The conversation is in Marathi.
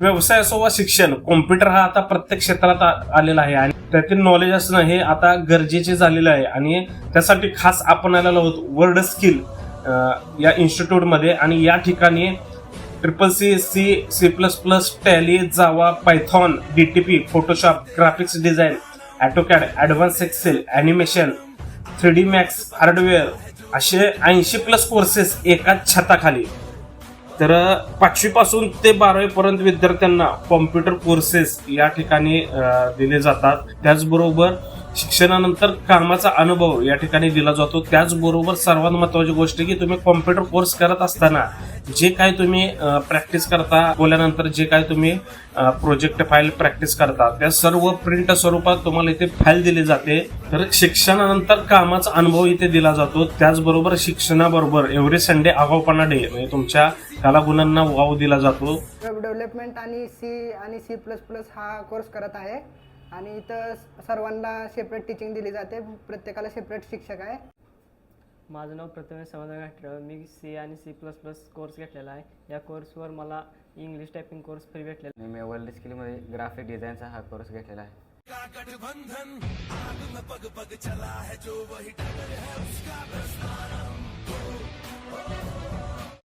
व्यवसाय असो वा शिक्षण कॉम्प्युटर हा आता प्रत्येक क्षेत्रात आलेला आहे आणि त्यातील नॉलेज असणं हे आता गरजेचे झालेलं आहे आणि त्यासाठी खास आपण आलेलो आहोत वर्ल्ड स्किल या इन्स्टिट्यूटमध्ये आणि या ठिकाणी triple C C C plus plus Tally Java Python D T P Photoshop graphics design AutoCAD advance Excel animation three D Max hardware असे ऐंशी प्लस कोर्सेस एकाच छताखाली. तर पाचवीपासून ते बारावीपर्यंत विद्यार्थ्यांना कॉम्प्युटर कोर्सेस या ठिकाणी दिले जातात. त्याचबरोबर शिक्षणानंतर कामाचा अनुभव या ठिकाणी दिला जातो. त्याचबरोबर सर्वात महत्वाची गोष्ट की तुम्ही कॉम्प्युटर कोर्स करत असताना जे काय तुम्ही प्रॅक्टिस करता बोलल्यानंतर जे काय तुम्ही प्रोजेक्ट फाईल प्रॅक्टिस करता त्या सर्व प्रिंट स्वरूपात तुम्हाला इथे फाईल दिली जाते. तर शिक्षणानंतर कामाचा अनुभव इथे दिला जातो. त्याचबरोबर शिक्षणाबरोबर एव्हरी संडे आगाऊपणा डे म्हणजे तुमच्या कलागुणांना वाव दिला जातो. वेब डेव्हलपमेंट आणि सी आणि सी प्लस प्लस हा कोर्स करत आहे. आणि इथं सर्वांना सेपरेट टीचिंग दिली जाते. प्रत्येकाला सेपरेट शिक्षक आहे. माझं नाव प्रथमेश समाधान घाटलं मी सी आणि सी प्लस प्लस कोर्स घेतलेला आहे. या कोर्सवर मला इंग्लिश टायपिंग कोर्स फ्री भेटलेला आणि मी वर्ल्ड स्किलमध्ये ग्राफिक डिझाईनचा हा कोर्स घेतलेला आहे.